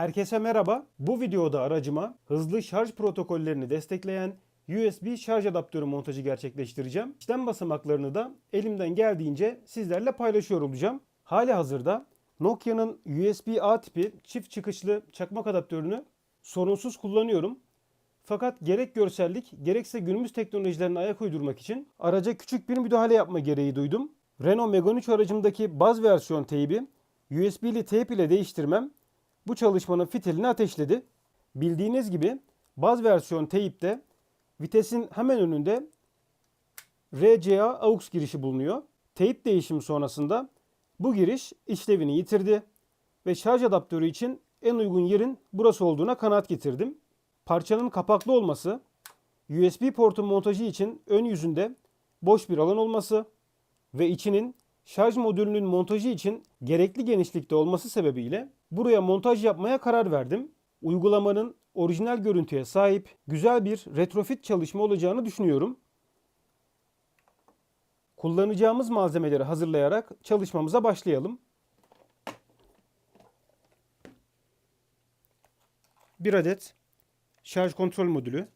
Herkese merhaba. Bu videoda aracıma hızlı şarj protokollerini destekleyen USB şarj adaptörü montajı gerçekleştireceğim. İşlem basamaklarını da elimden geldiğince sizlerle paylaşıyor olacağım. Hali hazırda Nokia'nın USB-A tipi çift çıkışlı çakmak adaptörünü sorunsuz kullanıyorum. Fakat gerek görsellik gerekse günümüz teknolojilerine ayak uydurmak için araca küçük bir müdahale yapma gereği duydum. Renault Megane 3 aracımdaki baz versiyon teybi USB'li teyp ile değiştirmem bu çalışmanın fitilini ateşledi. Bildiğiniz gibi baz versiyon teyipte vitesin hemen önünde RCA AUX girişi bulunuyor. Teyip değişimi sonrasında bu giriş işlevini yitirdi ve şarj adaptörü için en uygun yerin burası olduğuna kanaat getirdim. Parçanın kapaklı olması, USB portun montajı için ön yüzünde boş bir alan olması ve içinin şarj modülünün montajı için gerekli genişlikte olması sebebiyle buraya montaj yapmaya karar verdim. Uygulamanın orijinal görüntüye sahip güzel bir retrofit çalışma olacağını düşünüyorum. Kullanacağımız malzemeleri hazırlayarak çalışmamıza başlayalım. Bir adet şarj kontrol modülü,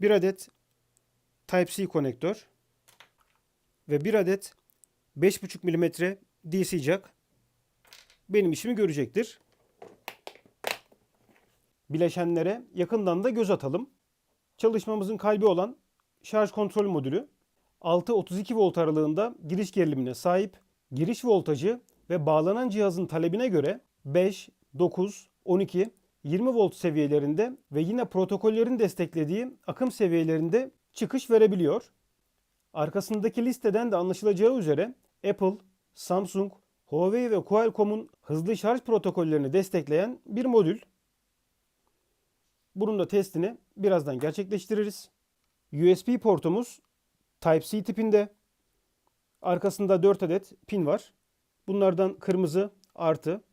bir adet Type-C konektör ve bir adet 5.5 mm DC jack benim işimi görecektir. Bileşenlere yakından da göz atalım. Çalışmamızın kalbi olan şarj kontrol modülü 6-32 volt aralığında giriş gerilimine sahip. Giriş voltajı ve bağlanan cihazın talebine göre 5, 9, 12, 20 volt seviyelerinde ve yine protokollerin desteklediği akım seviyelerinde çıkış verebiliyor. Arkasındaki listeden de anlaşılacağı üzere Apple, Samsung, Huawei ve Qualcomm'un hızlı şarj protokollerini destekleyen bir modül. Bunun da testini birazdan gerçekleştiririz. USB portumuz Type-C tipinde. Arkasında 4 adet pin var. Bunlardan kırmızı artı,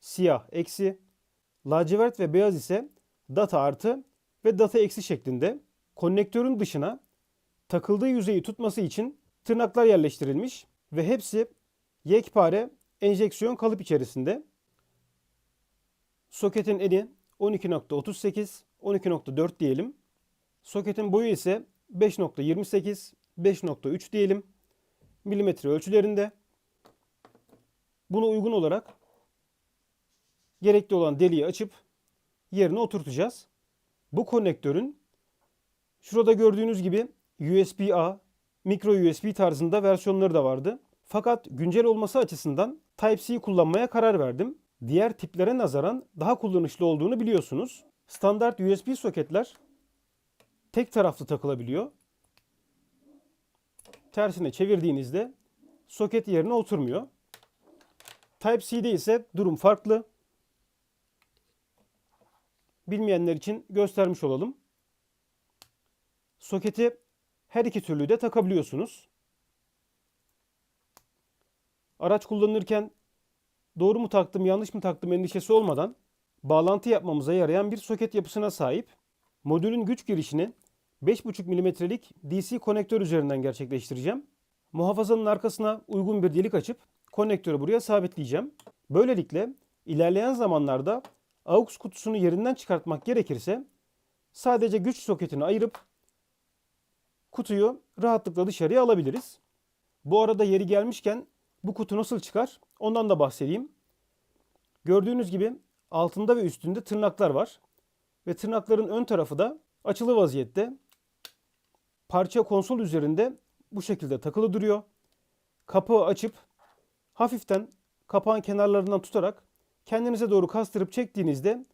siyah eksi, lacivert ve beyaz ise data artı ve data eksi şeklinde. Konnektörün dışına takıldığı yüzeyi tutması için tırnaklar yerleştirilmiş ve hepsi yekpare enjeksiyon kalıp içerisinde. Soketin eni 12.38, 12.4 diyelim. Soketin boyu ise 5.28, 5.3 diyelim. Milimetre ölçülerinde. Buna uygun olarak gerekli olan deliği açıp yerine oturtacağız. Bu konnektörün şurada gördüğünüz gibi USB-A, micro USB tarzında versiyonları da vardı. Fakat güncel olması açısından Type-C kullanmaya karar verdim. Diğer tiplere nazaran daha kullanışlı olduğunu biliyorsunuz. Standart USB soketler tek taraflı takılabiliyor. Tersine çevirdiğinizde soket yerine oturmuyor. Type-C'de ise durum farklı. Bilmeyenler için göstermiş olalım. Soketi her iki türlü de takabiliyorsunuz. Araç kullanırken doğru mu taktım yanlış mı taktım endişesi olmadan bağlantı yapmamıza yarayan bir soket yapısına sahip. Modülün güç girişini 5.5 mm'lik DC konektör üzerinden gerçekleştireceğim. Muhafazanın arkasına uygun bir delik açıp konektörü buraya sabitleyeceğim. Böylelikle ilerleyen zamanlarda AUX kutusunu yerinden çıkartmak gerekirse sadece güç soketini ayırıp kutuyu rahatlıkla dışarıya alabiliriz. Bu arada yeri gelmişken bu kutu nasıl çıkar ondan da bahsedeyim. Gördüğünüz gibi altında ve üstünde tırnaklar var. Ve tırnakların ön tarafı da açılı vaziyette. Parça konsol üzerinde bu şekilde takılı duruyor. Kapağı açıp hafiften kapağın kenarlarından tutarak kendinize doğru kastırıp çektiğinizde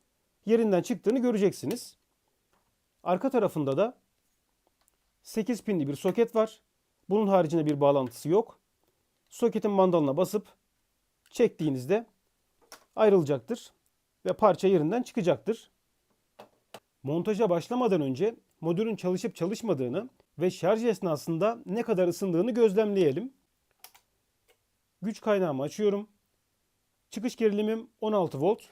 yerinden çıktığını göreceksiniz. Arka tarafında da 8 pinli bir soket var. Bunun haricinde bir bağlantısı yok. Soketin mandalına basıp çektiğinizde ayrılacaktır ve parça yerinden çıkacaktır. Montaja başlamadan önce modülün çalışıp çalışmadığını ve şarj esnasında ne kadar ısındığını gözlemleyelim. Güç kaynağımı açıyorum. Çıkış gerilimim 16 volt.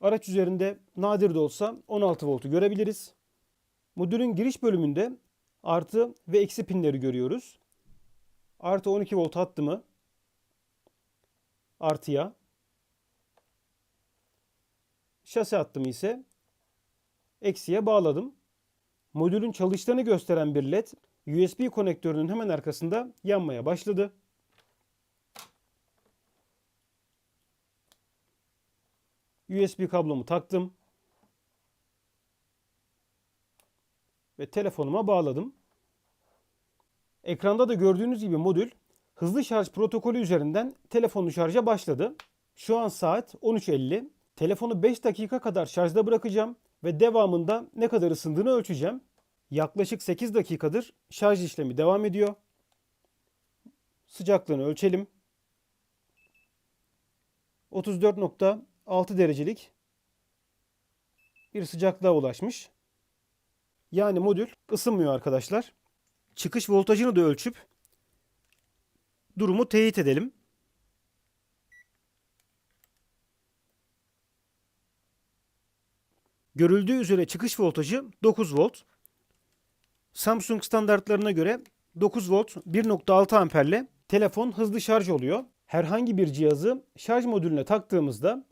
Araç üzerinde nadir de olsa 16 voltu görebiliriz. Modülün giriş bölümünde artı ve eksi pinleri görüyoruz. Artı 12 volt hattımı artıya, Şase hattımı ise eksiye bağladım. Modülün çalıştığını gösteren bir led USB konektörünün hemen arkasında yanmaya başladı. USB kablomu taktım. Ve telefonuma bağladım. Ekranda da gördüğünüz gibi modül hızlı şarj protokolü üzerinden telefonu şarja başladı. Şu an saat 13.50. Telefonu 5 dakika kadar şarjda bırakacağım ve devamında ne kadar ısındığını ölçeceğim. Yaklaşık 8 dakikadır şarj işlemi devam ediyor. Sıcaklığını ölçelim. 34.6 derecelik bir sıcaklığa ulaşmış. Yani modül ısınmıyor arkadaşlar. Çıkış voltajını da ölçüp durumu teyit edelim. Görüldüğü üzere çıkış voltajı 9 volt. Samsung standartlarına göre 9 volt 1.6 amperle telefon hızlı şarj oluyor. Herhangi bir cihazı şarj modülüne taktığımızda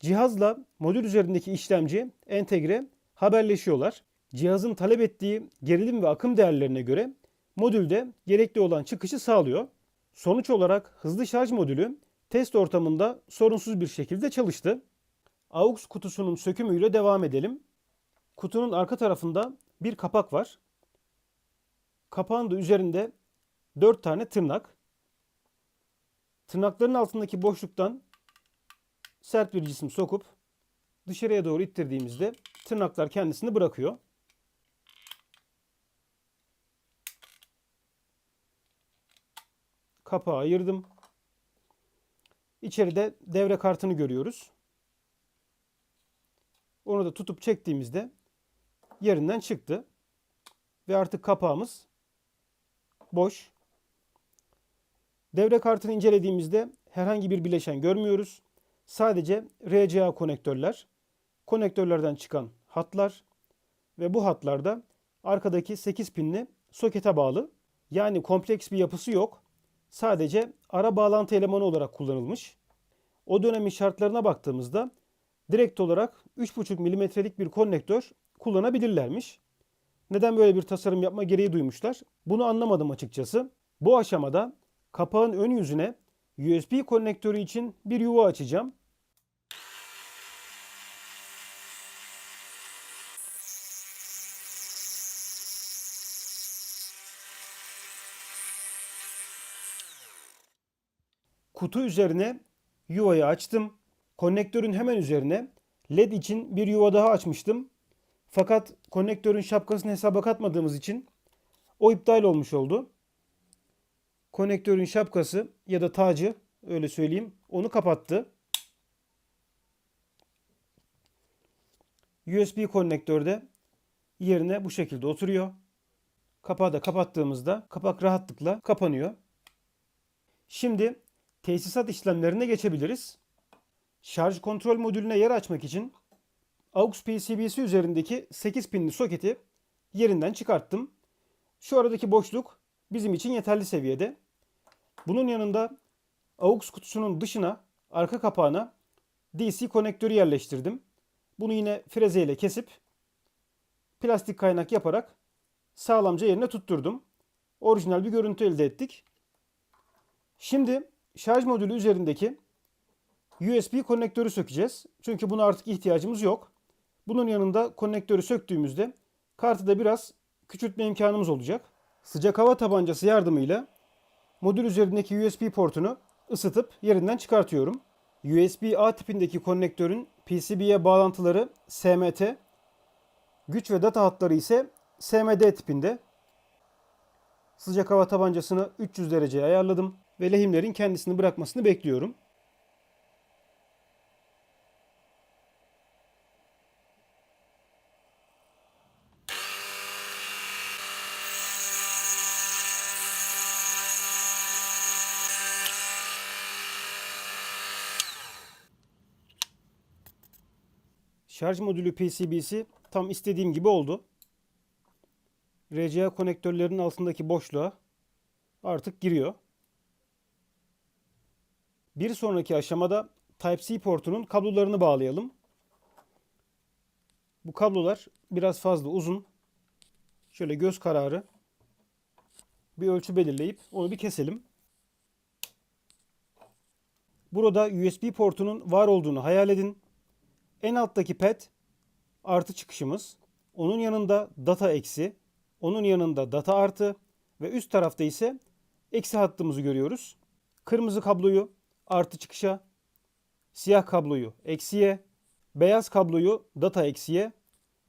cihazla modül üzerindeki işlemci entegre haberleşiyorlar. Cihazın talep ettiği gerilim ve akım değerlerine göre modülde gerekli olan çıkışı sağlıyor. Sonuç olarak hızlı şarj modülü test ortamında sorunsuz bir şekilde çalıştı. AUX kutusunun sökümüyle devam edelim. Kutunun arka tarafında bir kapak var. Kapağın da üzerinde 4 tane tırnak. Tırnakların altındaki boşluktan sert bir cisim sokup dışarıya doğru ittirdiğimizde tırnaklar kendisini bırakıyor. Kapağı ayırdım. İçeride devre kartını görüyoruz. Onu da tutup çektiğimizde yerinden çıktı. Ve artık kapağımız boş. Devre kartını incelediğimizde herhangi bir bileşen görmüyoruz. Sadece RCA konektörler, konektörlerden çıkan hatlar ve bu hatlarda arkadaki 8 pinli sokete bağlı. Yani kompleks bir yapısı yok. Sadece ara bağlantı elemanı olarak kullanılmış. O dönemin şartlarına baktığımızda direkt olarak 3,5 milimetrelik bir konnektör kullanabilirlermiş. Neden böyle bir tasarım yapma gereği duymuşlar? Bunu anlamadım açıkçası. Bu aşamada kapağın ön yüzüne USB konnektörü için bir yuva açacağım. Kutu üzerine yuvayı açtım. Konnektörün hemen üzerine LED için bir yuva daha açmıştım. Fakat konnektörün şapkasını hesaba katmadığımız için o iptal olmuş oldu. Konnektörün şapkası ya da tacı öyle söyleyeyim onu kapattı. USB konnektörde yerine bu şekilde oturuyor. Kapağı da kapattığımızda kapak rahatlıkla kapanıyor. Şimdi tesisat işlemlerine geçebiliriz. Şarj kontrol modülüne yer açmak için AUX PCB'si üzerindeki 8 pinli soketi yerinden çıkarttım. Şu aradaki boşluk bizim için yeterli seviyede. Bunun yanında AUX kutusunun dışına, arka kapağına DC konektörü yerleştirdim. Bunu yine frezeyle kesip plastik kaynak yaparak sağlamca yerine tutturdum. Orijinal bir görüntü elde ettik. Şimdi şarj modülü üzerindeki USB konnektörü sökeceğiz. Çünkü buna artık ihtiyacımız yok. Bunun yanında konnektörü söktüğümüzde kartı da biraz küçültme imkanımız olacak. Sıcak hava tabancası yardımıyla modül üzerindeki USB portunu ısıtıp yerinden çıkartıyorum. USB-A tipindeki konnektörün PCB'ye bağlantıları SMT, güç ve data hatları ise SMD tipinde. Sıcak hava tabancasını 300 dereceye ayarladım ve lehimlerin kendisini bırakmasını bekliyorum. Şarj modülü PCB'si tam istediğim gibi oldu. RCA konektörlerinin altındaki boşluğa artık giriyor. Bir sonraki aşamada Type-C portunun kablolarını bağlayalım. Bu kablolar biraz fazla uzun. Şöyle göz kararı bir ölçü belirleyip onu bir keselim. Burada USB portunun var olduğunu hayal edin. En alttaki pet artı çıkışımız. Onun yanında data eksi. Onun yanında data artı. Ve üst tarafta ise eksi hattımızı görüyoruz. Kırmızı kabloyu artı çıkışa. Siyah kabloyu eksiye. Beyaz kabloyu data eksiye.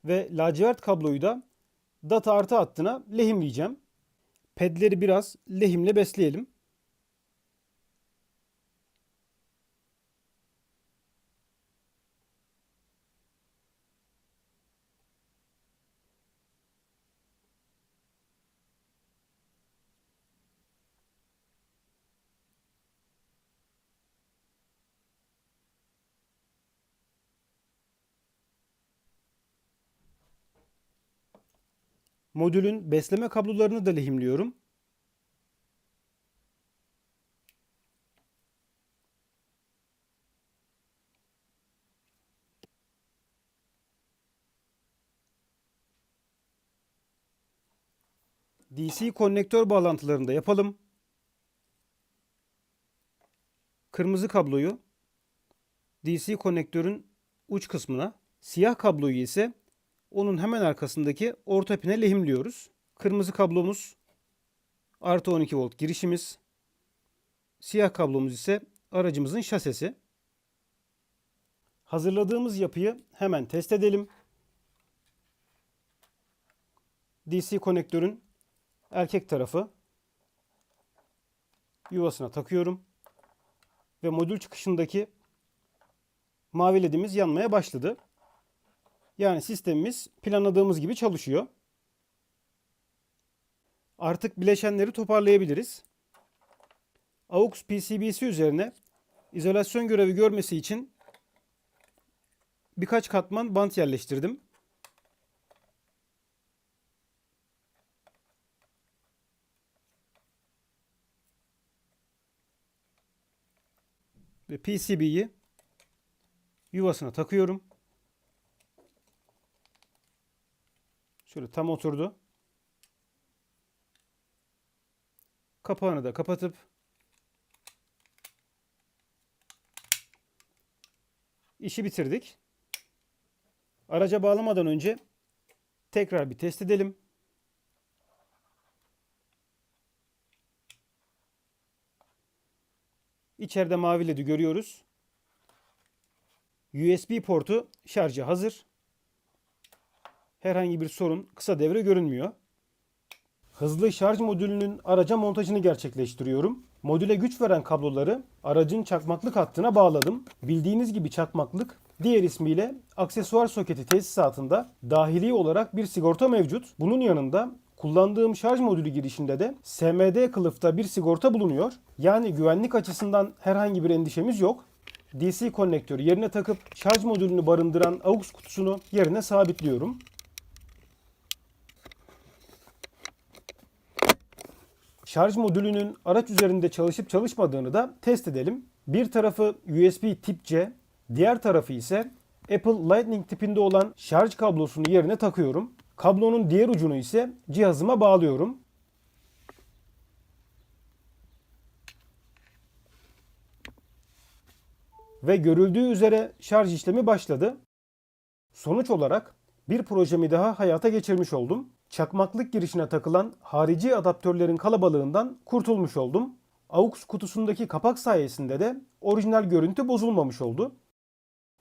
Ve lacivert kabloyu da data artı hattına lehimleyeceğim. Pedleri biraz lehimle besleyelim. Modülün besleme kablolarını da lehimliyorum. DC konnektör bağlantılarını da yapalım. Kırmızı kabloyu DC konnektörün uç kısmına, siyah kabloyu ise onun hemen arkasındaki orta pine lehimliyoruz. Kırmızı kablomuz artı 12 volt girişimiz. Siyah kablomuz ise aracımızın şasesi. Hazırladığımız yapıyı hemen test edelim. DC konektörün erkek tarafı yuvasına takıyorum. Ve modül çıkışındaki mavi ledimiz yanmaya başladı. Yani sistemimiz planladığımız gibi çalışıyor. Artık bileşenleri toparlayabiliriz. AUX PCB'si üzerine izolasyon görevi görmesi için birkaç katman bant yerleştirdim. Ve PCB'yi yuvasına takıyorum. Şöyle tam oturdu. Kapağını da kapatıp işi bitirdik. Araca bağlamadan önce tekrar bir test edelim. İçeride mavi ledi görüyoruz. USB portu şarja hazır. Herhangi bir sorun, kısa devre görünmüyor. Hızlı şarj modülünün araca montajını gerçekleştiriyorum. Modüle güç veren kabloları aracın çakmaklık hattına bağladım. Bildiğiniz gibi çakmaklık diğer ismiyle aksesuar soketi tesisatında dahili olarak bir sigorta mevcut. Bunun yanında kullandığım şarj modülü girişinde de SMD kılıfta bir sigorta bulunuyor. Yani güvenlik açısından herhangi bir endişemiz yok. DC konnektörü yerine takıp şarj modülünü barındıran AUX kutusunu yerine sabitliyorum. Şarj modülünün araç üzerinde çalışıp çalışmadığını da test edelim. Bir tarafı USB tip C, diğer tarafı ise Apple Lightning tipinde olan şarj kablosunu yerine takıyorum. Kablonun diğer ucunu ise cihazıma bağlıyorum. Ve görüldüğü üzere şarj işlemi başladı. Sonuç olarak bir projemi daha hayata geçirmiş oldum. Çakmaklık girişine takılan harici adaptörlerin kalabalığından kurtulmuş oldum. AUX kutusundaki kapak sayesinde de orijinal görüntü bozulmamış oldu.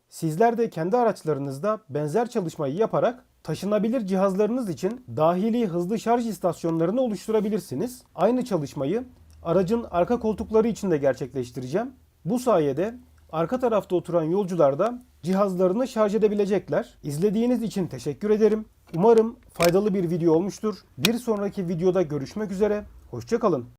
Sizler de kendi araçlarınızda benzer çalışmayı yaparak taşınabilir cihazlarınız için dahili hızlı şarj istasyonlarını oluşturabilirsiniz. Aynı çalışmayı aracın arka koltukları için de gerçekleştireceğim. Bu sayede arka tarafta oturan yolcular da cihazlarını şarj edebilecekler. İzlediğiniz için teşekkür ederim. Umarım faydalı bir video olmuştur. Bir sonraki videoda görüşmek üzere. Hoşçakalın.